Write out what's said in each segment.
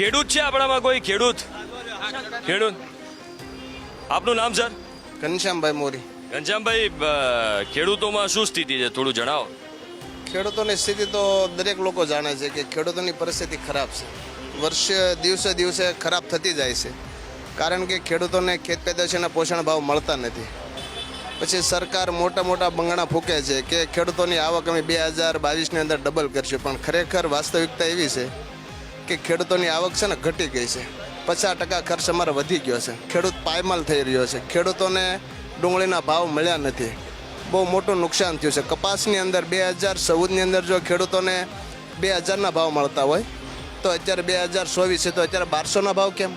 ખેડૂત છે આપણામાં કોઈ ખેડૂત? ખેડૂત. આપનું નામ સર? ઘનશ્યામભાઈ મોરી. ઘનશ્યામભાઈ ખેડૂતોમાં શું સ્થિતિ છે? થોડું જણાવો. ખેડૂતોની સ્થિતિ તો દરેક લોકો જાણે છે કે ખેડૂતોની પરિસ્થિતિ ખરાબ છે. વર્ષે દિવસે દિવસે ખરાબ થતી જાય છે. કારણ કે ખેડૂતોને ખેત પેદાશોના પોષણ ભાવ મળતા નથી. પછી સરકાર મોટા મોટા બંગણા ફૂંકે છે કે ખેડૂતોની આવક અમે બે હજાર બાવીસની અંદર ડબલ કરશું. પણ ખરેખર વાસ્તવિકતા એવી છે કે ખેડૂતોની આવક છે ને ઘટી ગઈ છે. પચાસ ટકા ખર્ચ અમારો વધી ગયો છે. ખેડૂત પાયમાલ થઈ રહ્યો છે. ખેડૂતોને ડુંગળીના ભાવ મળ્યા નથી. બહુ મોટું નુકસાન થયું છે. કપાસની અંદર બે હજાર ચૌદની અંદર જો ખેડૂતોને બે હજારના ભાવ મળતા હોય, તો અત્યારે બે હજાર ચોવીસ છે, તો અત્યારે બારસોના ભાવ કેમ?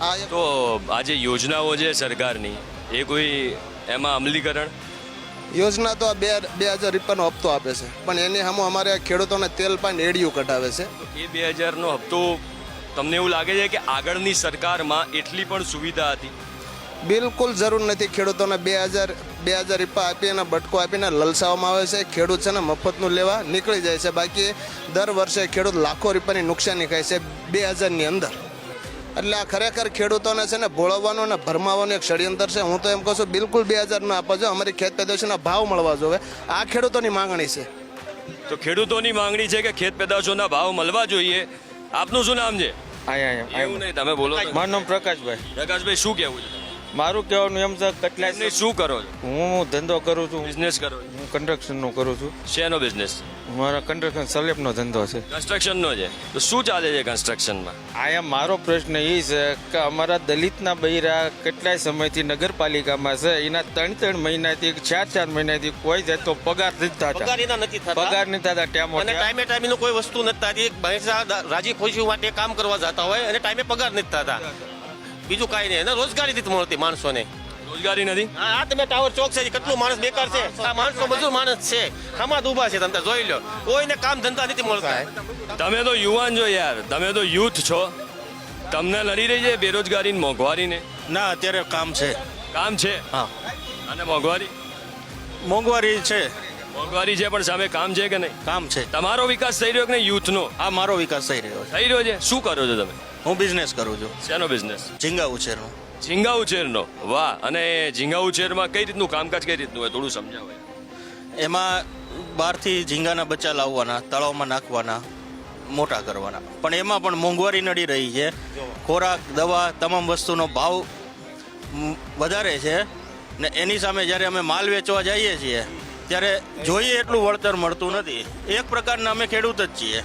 આ તો આ જે યોજનાઓ છે સરકારની. એ કોઈ એમાં અમલીકરણ? યોજના તો આ બે બે હજાર રૂપિયાનો હપ્તો આપે છે. પણ એની સામે અમારે ખેડૂતોને તેલ પાન એડિયું કઢાવે છે. એ બે હજારનો હપ્તો તમને એવું લાગે છે કે આગળની સરકારમાં એટલી પણ સુવિધા હતી? બિલકુલ જરૂર નથી. ખેડૂતોને બે હજાર બે હજાર રૂપિયા આપી અને બટકો આપીને લલસાવવામાં આવે છે. ખેડૂત છે ને મફતનું લેવા નીકળી જાય છે. બાકી દર વર્ષે ખેડૂત લાખો રૂપિયાની નુકસાની ખાય છે બે હજારની અંદર. એટલે આ ખરેખર ખેડૂતોને છે ને ભોળવવાનું અને ભરમાવાનું એક ષડયંત્ર છે. હું તો એમ કહું છું બિલકુલ બે હજાર ના આપવા જો અમારી ખેત પેદાશોના ભાવ મળવા જોવે. આ ખેડૂતોની માંગણી છે. તો ખેડૂતોની માંગણી છે કે ખેત પેદાશોના ભાવ મળવા જોઈએ. આપનું શું નામ છે? એવું નહીં તમે બોલો મારું નામ પ્રકાશભાઈ. પ્રકાશભાઈ શું કહેવું છે? મારું કહેવાનું એમ છે કેટલાય એમને શું કરો છો? હું ધંધો કરું છું. બિઝનેસ કરો હું કન્સ્ટ્રક્શનનો કરું છું. શેનો બિઝનેસ મારા કન્સ્ટ્રક્શન સલેબનો ધંધો છે. કન્સ્ટ્રક્શનનો છે? તો શું ચાલે છે કન્સ્ટ્રક્શનમાં આયા મારો પ્રશ્ન એ છે કે અમારા દલિતના બૈરા કેટલાય સમયથી નગરપાલિકામાં છે એના ત્રણ ત્રણ મહિનાથી ચાર ચાર મહિનાથી કોઈ જાતનો પગાર નથી થતા. પગાર એના નથી થતા? પગાર નથી થતા ટાઈમ અને ટાઈમે ટાઈમે કોઈ વસ્તુ નથી થતી. એક રાજી ખુશી માટે કામ કરવા જતા હોય અને ટાઈમે પગાર નથી થતા. બીજું કાંઈ નહીં. એને રોજગારી નથી મળતી માણસોને. રોજગારી નથી? આ આ તમે ટાવર ચોક છે કેટલું માણસ બેકાર છે. આ માણસો મજૂર માણસ છે. આમાં ઊભા છે તમે જોઈ લો. કોઈને કામ ધંધા નથી મળતા. તમે તો યુવાન છો યાર. તમે તો યુથ છો. તમને લડી રહી છે બેરોજગારી ને મોંઘવારીને? ના અત્યારે કામ છે. કામ છે? હા. અને મોંઘવારી? મોંઘવારી છે. મોંઘવારી છે પણ સામે કામ છે કે નહીં? કામ છે. તમારો વિકાસ થઈ રહ્યો કે નહીં યુથનો? આ મારો વિકાસ થઈ રહ્યો થઈ રહ્યો છે? શું કરો છો તમે? હું બિઝનેસ કરું છું. શેનો બિઝનેસ ઝીંગા ઉછેરનો. ઝીંગા ઉછેરનો? વાહ અને ઝીંગા ઉછેરમાં કઈ રીતનું કામકાજ કઈ રીતનું હોય? થોડું સમજાવો. એમાં બહારથી ઝીંગાના બચ્ચા લાવવાના તળાવમાં નાખવાના મોટા કરવાના. પણ એમાં પણ મોંઘવારી નડી રહી છે. ખોરાક દવા તમામ વસ્તુનો ભાવ વધારે છે. ને એની સામે જ્યારે અમે માલ વેચવા જઈએ છીએ ત્યારે જોઈએ એટલું વળતર મળતું નથી. એક પ્રકારના અમે ખેડૂત જ છીએ.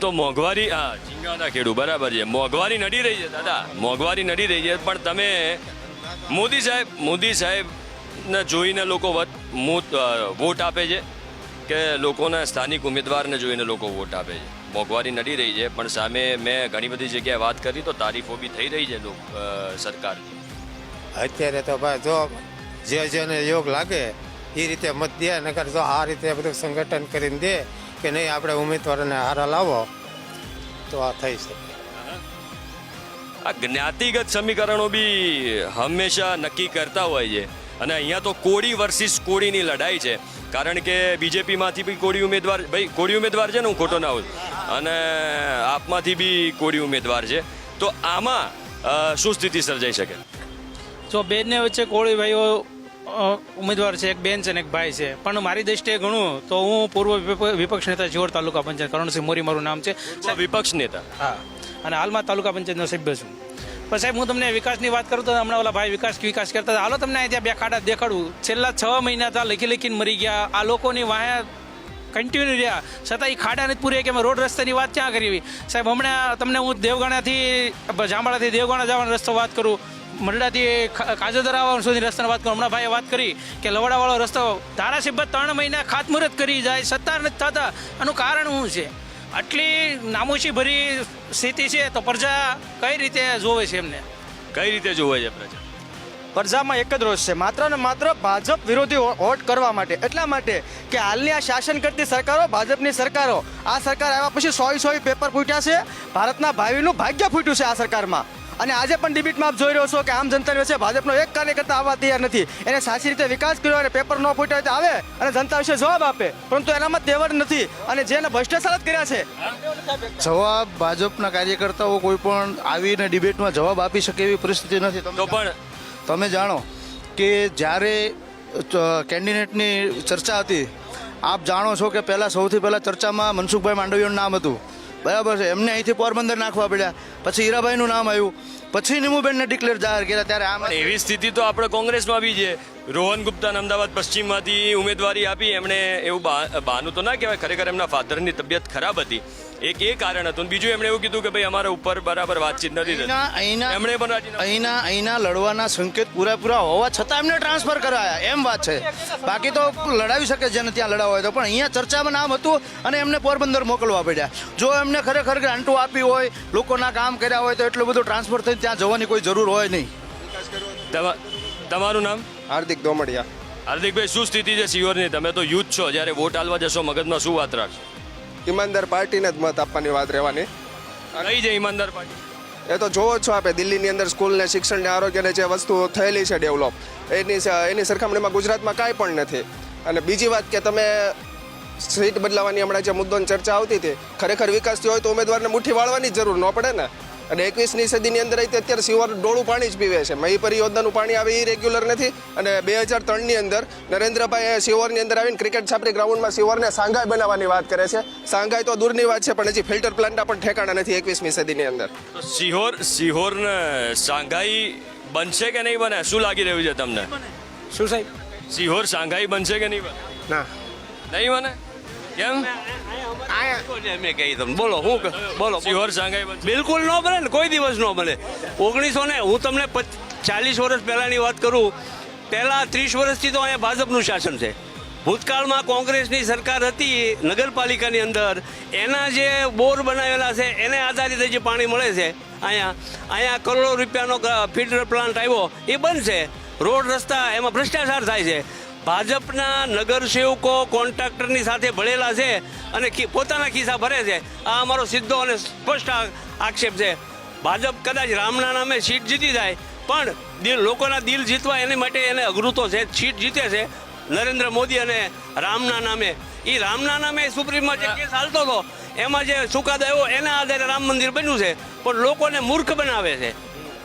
તો મોંઘવારી હા ઝીંગાના ખેડૂ બરાબર છે. મોંઘવારી નડી રહી છે, દાદા. મોંઘવારી નડી રહી છે, પણ તમે મોદી સાહેબ, મોદી સાહેબને જોઈને લોકો વોટ આપે છે કે લોકોના સ્થાનિક ઉમેદવારને જોઈને લોકો વોટ આપે છે? મોંઘવારી નડી રહી છે, પણ સામે મેં ઘણી બધી જગ્યાએ વાત કરી, તો તારીફો બી થઈ રહી છે સરકારની. અત્યારે તો ભાઈ જો જે જેને યોગ લાગે, એ રીતે મત દે, નકર જો આ રીતે બધું સંગઠન કરીને દે કે નહીં આપણે ઉમેદવારોને હારા લાવો તો આ થઈ શકે. આ જ્ઞાતિગત સમીકરણો બી હંમેશા નક્કી કરતા હોય છે. અને અહીંયા તો કોળી વર્સિસ કોળીની લડાઈ છે. કારણ કે બીજેપીમાંથી બી કોળી ઉમેદવાર ભાઈ કોળી ઉમેદવાર છે ને હું ખોટો ના હોઉં. અને આપમાંથી બી કોળી ઉમેદવાર છે. તો આમાં શું સ્થિતિ સર્જાઈ શકે? જો બેને વચ્ચે કોળી ભાઈઓ ઉમેદવાર છે એક બેન છે ને એક ભાઈ છે. પણ મારી દ્રષ્ટિએ ગણું તો હું પૂર્વ વિપક્ષ નેતા જીવોર તાલુકા પંચાયત કરણસિંહ મોરી મારું નામ છે. વિપક્ષ નેતા. હા. અને હાલમાં તાલુકા પંચાયતનો સભ્ય છું. પણ સાહેબ હું તમને વિકાસની વાત કરું તો હમણાં ઓલા ભાઈ વિકાસ વિકાસ કરતા હતા. હાલો તમને અહીંયા ત્યાં બે ખાડા દેખાડું. છેલ્લા છ મહિના ત્યાં લખી લખીને મરી ગયા. આ લોકોની વાયા કન્ટિન્યુ રહ્યા. છતાં એ ખાડા નથી પૂરી કે અમે રોડ રસ્તાની વાત ક્યાં કરી સાહેબ હમણાં તમને હું દેવગાણાથી જાંબાળાથી દેવગાણા જવાનો રસ્તો વાત કરું. મંડળાથી ખા- કાજોદર આવવાનું સુધી રસ્તાની વાત કરું. હમણાં ભાઈએ વાત કરી કે લવડાવાળો રસ્તો ધારાસભ્ય ત્રણ મહિના ખાતમુહૂર્ત કરી જાય સત્તા નથી થતા. આનું કારણ શું છે? આટલી નામોશી ભરી સ્થિતિ છે તો પ્રજા કઈ રીતે જોવે છે એમને? કઈ રીતે જોવે છે પ્રજા? પ્રજામાં એક જ રોષ છે. માત્ર ને માત્ર ભાજપ વિરોધી વોટ કરવા માટે. એટલા માટે કે હાલની આ શાસન કરતી સરકારો ભાજપની સરકારો આ સરકાર આવ્યા પછી સોય સોય પેપર ફૂટ્યા છે. ભારતના ભાવિનું ભાગ્ય ફૂટ્યું છે આ સરકારમાં. અને આજે પણ ડિબેટમાં આપ જોઈ રહ્યો છો કે આમ જનતાની વચ્ચે ભાજપનો એક કાર્યકર્તા આવવા તૈયાર નથી. એને સાચી રીતે વિકાસ કર્યો અને પેપર ન ફૂટ્યો તો આવે અને જનતા વિશે જવાબ આપે. પરંતુ એનામાં તેવડ નથી અને જેને ભ્રષ્ટાચાર જ કર્યા છે. જવાબ ભાજપના કાર્યકર્તાઓ કોઈ પણ આવીને ડિબેટમાં જવાબ આપી શકે એવી પરિસ્થિતિ નથી. તમે તો પણ તમે જાણો કે જ્યારે કેન્ડિડેટની ચર્ચા હતી આપ જાણો છો કે પહેલાં સૌથી પહેલાં ચર્ચામાં મનસુખભાઈ માંડવીયાનું નામ હતું. બરાબર છે. એમને અહીંથી પોરબંદર નાખવા પડ્યા. પછી હીરાભાઈનું નામ આવ્યું. પછી નિમુબેનને ડિક્લેર જાહેર કર્યા. ત્યારે આમ એવી સ્થિતિ તો આપણે કોંગ્રેસમાં બી છે. રોહન ગુપ્તાને અમદાવાદ પશ્ચિમમાંથી ઉમેદવારી આપી. એમણે એવું બાનું તો ના કહેવાય. ખરેખર એમના ફાધરની તબિયત ખરાબ હતી. એક એ કારણ હતું. બીજું એમણે એવું કીધું કે ભાઈ અમારા ઉપર બરાબર વાતચીત નથી થતી. અહીંના એમણે પણ અહીંના અહીંના લડવાના સંકેત પૂરેપૂરા હોવા છતાં એમને ટ્રાન્સફર કરાયા. એમ વાત છે. બાકી તો લડાવી શકે જેને ત્યાં લડાવવા હોય તો. પણ અહીંયા ચર્ચામાં નામ હતું અને એમને પોરબંદર મોકલવા પડ્યા. જો એમને ખરેખર ગ્રાન્ટો આપી હોય લોકોના કામ કર્યા હોય તો એટલું બધું ટ્રાન્સફર થઈને ત્યાં જવાની કોઈ જરૂર હોય નહીં. તમારું નામ? હાર્દિક દોમડિયા. હાર્દિકભાઈ શું સ્થિતિ છે સિયોરની તમે તો યુથ છો. જ્યારે વોટ આલવા જશો મગજમાં શું વાત રાખશો? ઈમાનદાર પાર્ટીને જ મત આપવાની વાત રહેવાની. કઈ છે ઈમાનદાર પાર્ટી? એ તો જોવો છો આપણે દિલ્હીની અંદર સ્કૂલને શિક્ષણને આરોગ્યને જે વસ્તુ થયેલી છે ડેવલપ એની એની સરખામણીમાં ગુજરાતમાં કાંઈ પણ નથી. અને બીજી વાત કે તમે સીટ બદલાવાની હમણાં જે મુદ્દોની ચર્ચા આવતી હતી ખરેખર વિકાસ થયો હોય તો ઉમેદવારને મુઠ્ઠી વાળવાની જરૂર ન પડે ને? અને એકવીસમી સદીની અંદર આવી અત્યારે સિવાર ડોળું પાણી જ પીવે છે. મહી પરિયોજનાનું પાણી આવે એ રેગ્યુલર નથી. અને બે હજાર ત્રણની અંદર નરેન્દ્રભાઈ સિવોરની અંદર આવીને ક્રિકેટ છાપરી ગ્રાઉન્ડમાં સિવોરને સાંઘાઈ બનાવવાની વાત કરે છે. સાંઘાઈ તો દૂરની વાત છે પણ હજી ફિલ્ટર પ્લાન્ટના પણ ઠેકાણા નથી એકવીસમી સદીની અંદર. સિહોર સિહોરને સાંઘાઈ બનશે કે નહીં બને? શું લાગી રહ્યું છે તમને? શું સાહેબ? સિહોર સાંઘાઈ બનશે કે નહીં બને? ના. નહીં બને? કેમ? મેં કહી તમને? બોલો હું બોલો સિહોર શાંઘાઈ બિલકુલ ન બને ને કોઈ દિવસ ન બને. ઓગણીસો ને હું તમને ચાલીસ વર્ષ પહેલાની વાત કરું. પહેલા ત્રીસ વર્ષથી તો અહીંયા ભાજપનું શાસન છે. ભૂતકાળમાં કોંગ્રેસની સરકાર હતી નગરપાલિકાની અંદર. એના જે બોર બનાવેલા છે એને આધારિત જે પાણી મળે છે અહીંયા અહીંયા કરોડો રૂપિયાનો ફિલ્ટર પ્લાન્ટ આવ્યો એ બનશે રોડ રસ્તા એમાં ભ્રષ્ટાચાર થાય છે. ભાજપના નગરસેવકો કોન્ટ્રાક્ટરની સાથે ભળેલા છે અને પોતાના ખિસ્સા ભરે છે. આ અમારો સીધો અને સ્પષ્ટ આક્ષેપ છે. ભાજપ કદાચ રામના નામે સીટ જીતી જાય, પણ દિલ લોકોના દિલ જીતવા એની માટે એને અઘરું તો છે સીટ જીતે છે નરેન્દ્ર મોદી અને રામના નામે. એ રામના નામે સુપ્રીમમાં જે કેસ હાલતો હતો, એમાં જે ચુકાદો આવ્યો, એના આધારે રામ મંદિર બન્યું છે. પણ લોકોને મૂર્ખ બનાવે છે.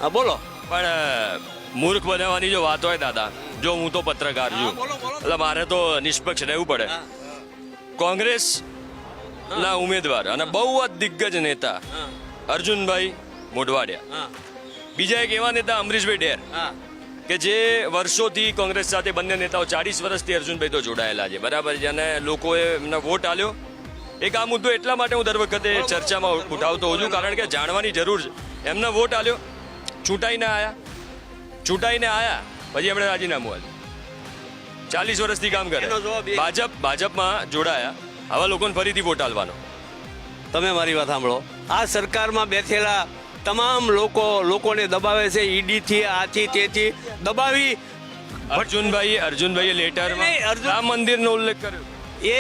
હા, બોલો. પણ મૂર્ખ બનાવવાની જો વાત હોય દાદા જો હું તો પત્રકાર છું. એટલે મારે તો નિષ્પક્ષ રહેવું પડે. કોંગ્રેસ ના ઉમેદવાર અને બહુ જ દિગ્ગજ નેતા અર્જુનભાઈ મોઢવાડિયા. બીજા એક એવા નેતા અમરીશભાઈ ડેર કે જે વર્ષોથી કોંગ્રેસ સાથે બંને નેતાઓ ચાળીસ વર્ષથી અર્જુનભાઈ તો જોડાયેલા છે. બરાબર છે. અને લોકોએ એમને વોટ આલ્યો. એક આ મુદ્દો એટલા માટે હું દર વખતે ચર્ચામાં ઉઠાવતો હોઉં છું કારણ કે જાણવાની જરૂર છે. એમને વોટ આલ્યો. ચૂંટાઈને આયા. ચૂંટાઈને આયા પછી એમણે રાજીનામું આપ્યું. ચાલીસ વર્ષથી કામ કરે. ભાજપ ભાજપમાં જોડાયા. આવા લોકોને ફરીથી વોટ આલવાનો. તમે મારી વાત સાંભળો. આ સરકારમાં બેઠેલા તમામ લોકો લોકોને દબાવે છે ઈડીથી આથી તેથી. દબાવી અર્જુનભાઈ અર્જુનભાઈએ લેટર લેટરમાં રામ મંદિરનો ઉલ્લેખ કર્યો. એ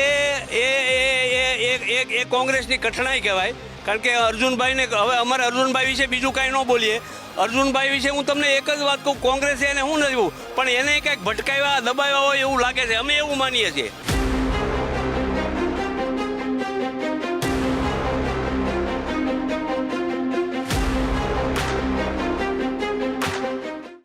એ એ એ એ એ કોંગ્રેસની કઠણાઈ કહેવાય. કારણ કે અર્જુનભાઈને હવે અમારે અર્જુનભાઈ વિશે બીજું કાંઈ ન બોલીએ. અર્જુનભાઈ વિશે હું તમને એક જ વાત કહું, કોંગ્રેસે એને હું નથી પણ એને કંઈક ભટકાવ્યા, દબાવ્યા હોય એવું લાગે છે. અમે એવું માનીએ છીએ.